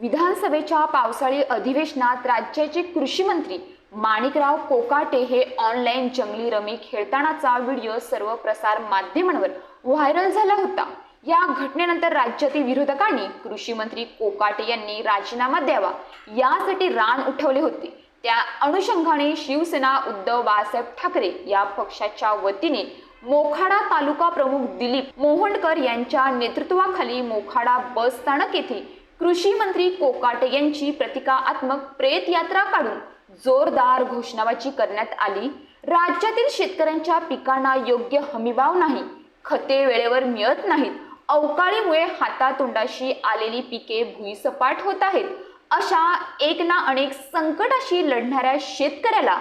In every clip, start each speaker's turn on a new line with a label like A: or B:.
A: विधानसभेच्या पावसाळी अधिवेशनात राज्याचे कृषी मंत्री माणिकराव कोकाटे हे ऑनलाईन जंगली रमी खेळतानाचा व्हिडिओ सर्व प्रसार माध्यमांवर व्हायरल झाला होता. या घटनेनंतर राज्यातील विरोधकांनी कृषी मंत्री कोकाटे यांनी राजीनामा द्यावा. यासाठी रान उठवले होते. त्या अनुषंगाने शिवसेना उद्धव बाळासाहेब ठाकरे या पक्षाच्या वतीने मोखाडा तालुका प्रमुख दिलीप मोहंडकर यांच्या नेतृत्वाखाली मोखाडा बस स्थानक येथे कृषी मंत्री कोकाटे यांची प्रतिकात्मक प्रेत यात्रा काढून जोरदार घोषणाबाजी करण्यात आली. राज्यातील शेतकऱ्यांच्या पिकांना योग्य हमीभाव नाही. खते वेळेवर मिळत नाहीत. अवकाळीमुळे हातातोंडाशी आलेली पिके भुईसपाट होत आहेत. अशा एक ना अनेक संकटाशी लढणाऱ्या शेतकऱ्याला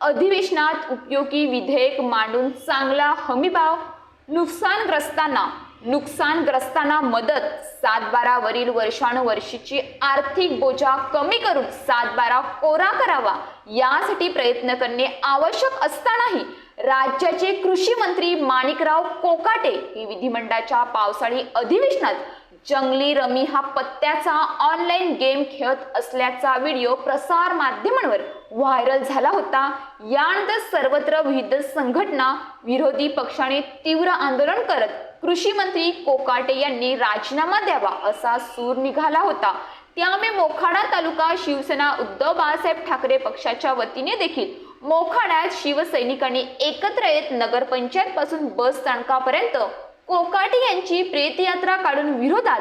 A: अधिवेशनात उपयोगी विधेयक मांडून चांगला हमीभाव नुकसानग्रस्तांना नुकसानग्रस्तांना मदत सातबारावरील वर्षानुवर्षीची आर्थिक बोजा कमी करून सातबारा कोरा करावा यासाठी प्रयत्न करणे आवश्यक असतानाही राज्याचे कृषी मंत्री माणिकराव कोकाटे हे विधिमंडळाच्या पावसाळी अधिवेशनात जंगली रमी हा पत्त्याचा ऑनलाईन गेम खेळत असल्याचा व्हिडिओ प्रसार माध्यमांवर व्हायरल झाला होता. यानंतर सर्वत्र विविध संघटना विरोधी पक्षाने तीव्र आंदोलन करत कृषी मंत्री कोकाटे यांनी राजीनामा द्यावा असा सूर निघाला होता. त्यामुळे मोखाडा तालुका शिवसेना उद्धव बाळासाहेब ठाकरे पक्षाच्या वतीने देखील मोखाड्यात शिवसैनिकांनी एकत्र येत नगरपंचायत पासून बस स्थानकापर्यंत कोकाटे यांची प्रेतयात्रा काढून विरोधात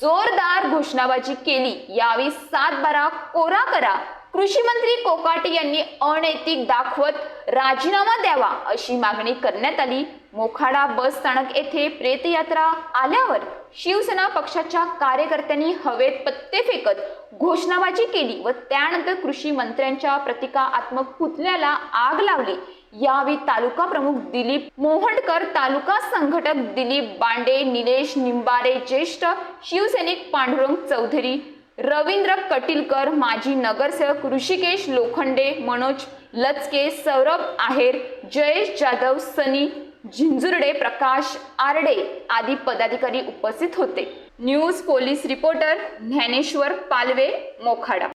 A: जोरदार घोषणाबाजी केली. यावेळी सात बारा कोरा करा कृषी मंत्री कोकाटे यांनी अनैतिक दाखवत राजीनामा द्यावा अशी मागणी करण्यात आली. मोखाडा बस स्थानक येथे प्रेतयात्रा आल्यावर शिवसेना पक्षाच्या कार्यकर्त्यांनी हवेत पत्ते फेकत घोषणाबाजी केली व त्यानंतर कृषी मंत्र्यांच्या प्रतिकात्मक पुतळ्याला आग लावली यावेळी तालुका प्रमुख दिलीप मोहंडकर तालुका संघटक दिलीप बांडे निलेश निंबारे ज्येष्ठ शिवसैनिक पांडुरंग चौधरी रवींद्र कटिलकर माजी नगरसेवक ऋषिकेश लोखंडे मनोज लचके सौरभ आहेर जयेश जाधव सनी झिंजुर्डे प्रकाश आरडे आदी पदाधिकारी उपस्थित होते. News police reporter Dnyaneshwar Palve Mokhada.